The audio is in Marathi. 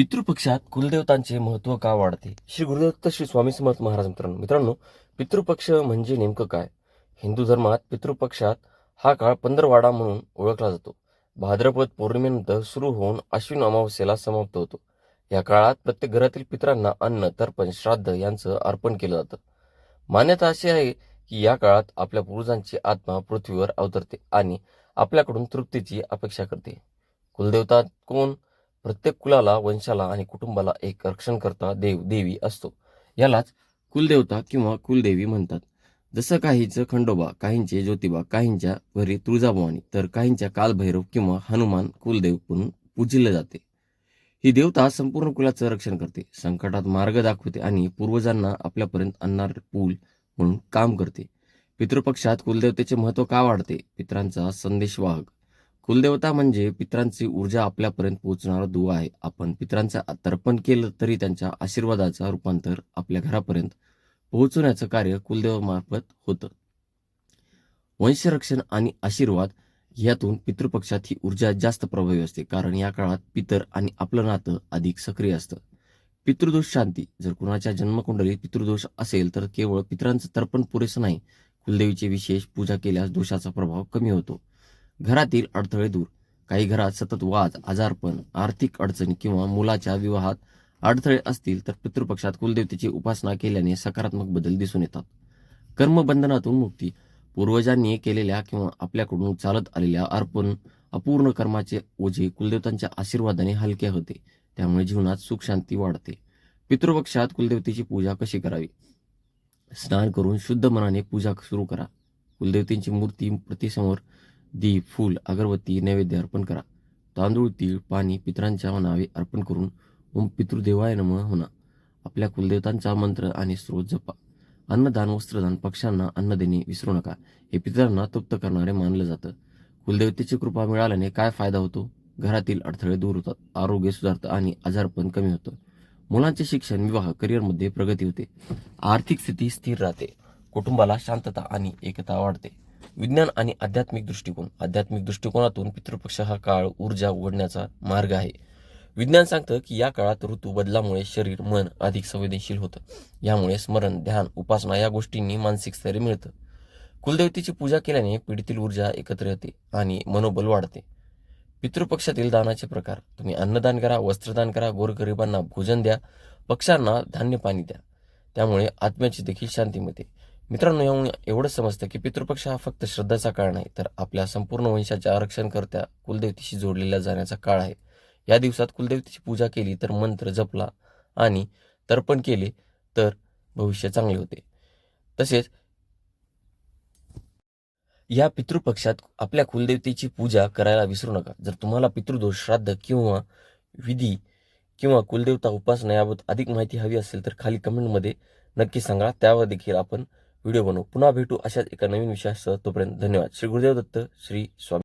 पितृपक्षात कुलदेवतांचे महत्त्व का वाढते? श्री गुरुदत्त श्री स्वामी समर्थ महाराज मित्रांनो मित्रांनो पितृपक्ष म्हणजे नेमकं काय? हिंदू धर्मात पितृपक्षात हा काळ पंधरवाडा म्हणून ओळखला जातो. भाद्रपद पौर्णिमेनंतर सुरू होऊन अश्विन अमावस्येला समाप्त होतो. या काळात प्रत्येक घरातील पितरांना अन्न तर्पण श्राद्ध यांचं अर्पण केलं जातं. मान्यता अशी आहे की या काळात आपल्या पूर्वजांची आत्मा पृथ्वीवर अवतरते आणि आपल्याकडून तृप्तीची अपेक्षा करते. कुलदेवता कोण? प्रत्येक कुलाला वंशाला आणि कुटुंबाला एक रक्षणकर्ता देव देवी असतो. यालाच कुलदेवता किंवा कुलदेवी म्हणतात. जसं काहींचं खंडोबा काहींचे ज्योतिबा काहींच्या घरी तुळजाभवानी तर काहींच्या कालभैरव किंवा हनुमान कुलदेव म्हणून पूजिले जाते. ही देवता संपूर्ण कुलाचं रक्षण करते संकटात मार्ग दाखवते आणि पूर्वजांना आपल्यापर्यंत आणणार पूल म्हणून काम करते. पितृपक्षात कुलदेवतेचे महत्त्व का वाढते? पित्रांचा संदेशवाहक कुलदेवता म्हणजे पित्रांची ऊर्जा आपल्यापर्यंत पोहोचणारा दुवा आहे. आपण पित्रांचं तर्पण केलं तरी त्यांच्या आशीर्वादाचा रूपांतर आपल्या घरापर्यंत पोहोचवण्याचं कार्य कुलदेवामार्फत होतं. वंशरक्षण आणि आशीर्वाद यातून पितृपक्षात ही ऊर्जा जास्त प्रभावी असते. कारण या काळात पितर आणि आपलं नातं अधिक सक्रिय असतं. पितृदोष शांती. जर कुणाच्या जन्मकुंडलीत पितृदोष असेल तर केवळ पितरांचं तर्पण पुरेसं नाही. कुलदेवीची विशेष पूजा केल्यास दोषाचा प्रभाव कमी होतो. घरातील अडथळे दूर. काही घरात सतत वाद आजारपण आर्थिक अडचणी किंवा मुलाच्या विवाहात अडथळे असतील तर पितृपक्षात कुलदेवतेची उपासना केल्याने सकारात्मक बदल दिसून येतात. कर्मबंधनातून मुक्ती पूर्वजांनी केलेल्या किंवा आपल्याकडून चालत आलेल्या अर्पण अपूर्ण कर्माचे ओझे कुलदेवतांच्या आशीर्वादाने हलके होते. त्यामुळे जीवनात सुख शांती वाढते. पितृपक्षात कुलदेवतेची पूजा कशी करावी? स्नान करून शुद्ध मनाने पूजा सुरू करा. कुलदेवतेची मूर्ती प्रतिसमोर दीप फूल अगरबत्ती नैवेद्य अर्पण करा. तांदूळ तीळ पाणी पितरांच्या नावे अर्पण करून ओम पितृदेवाय नम होणा आपल्या कुलदेवतांचा मंत्र आणि स्रोत जपा. अन्नदान वस्त्रदान पक्ष्यांना अन्न देणे विसरू नका. हे पितरांना तृप्त करणारे मानलं जातं. कुलदेवतेची कृपा मिळाल्याने काय फायदा होतो? घरातील अडथळे दूर होतात आरोग्य सुधारतं आणि आजारपण कमी होतं. मुलांचे शिक्षण विवाह करिअरमध्ये प्रगती होते. आर्थिक स्थिती स्थिर राहते. कुटुंबाला शांतता आणि एकता वाढते. विज्ञान आणि आध्यात्मिक दृष्टिकोन. आध्यात्मिक दृष्टिकोनातून पितृपक्ष हा काळ ऊर्जा उघडण्याचा मार्ग आहे. विज्ञान सांगतं की या काळात ऋतू बदलामुळे शरीर मन अधिक संवेदनशील होतं. यामुळे स्मरण ध्यान उपासना या गोष्टींनी मानसिक स्थैर्य मिळतं. कुलदेवतेची पूजा केल्याने पिढीतील ऊर्जा एकत्र येते आणि मनोबल वाढते. पितृपक्षातील दानाचे प्रकार. तुम्ही अन्नदान करा वस्त्रदान करा गोरगरिबांना भोजन द्या पक्षांना धान्य पाणी द्या. त्यामुळे आत्म्याची देखील शांती मिळते. मित्रांनो येऊन एवढंच समजतं की पितृपक्ष हा फक्त श्रद्धाचा काळ नाही तर आपल्या संपूर्ण वंशाच्या आरक्षणकर्त्या कुलदेवतेशी जोडलेल्या जाण्याचा काळ आहे. या दिवसात कुलदेवतेची पूजा केली तर मंत्र जपला आणि तर्पण केले तर भविष्य चांगले होते. तसेच या पितृपक्षात आपल्या कुलदेवतेची पूजा करायला विसरू नका. जर तुम्हाला पितृदोष श्राद्ध किंवा विधी किंवा कुलदेवता उपासना याबाबत अधिक माहिती हवी असेल तर खाली कमेंटमध्ये नक्की सांगा. त्यावर देखील आपण व्हिडिओ बनवू. पुन्हा भेटू अशाच एका नवीन विषयासह. तोपर्यंत धन्यवाद. श्री गुरुदेव दत्त श्री स्वामी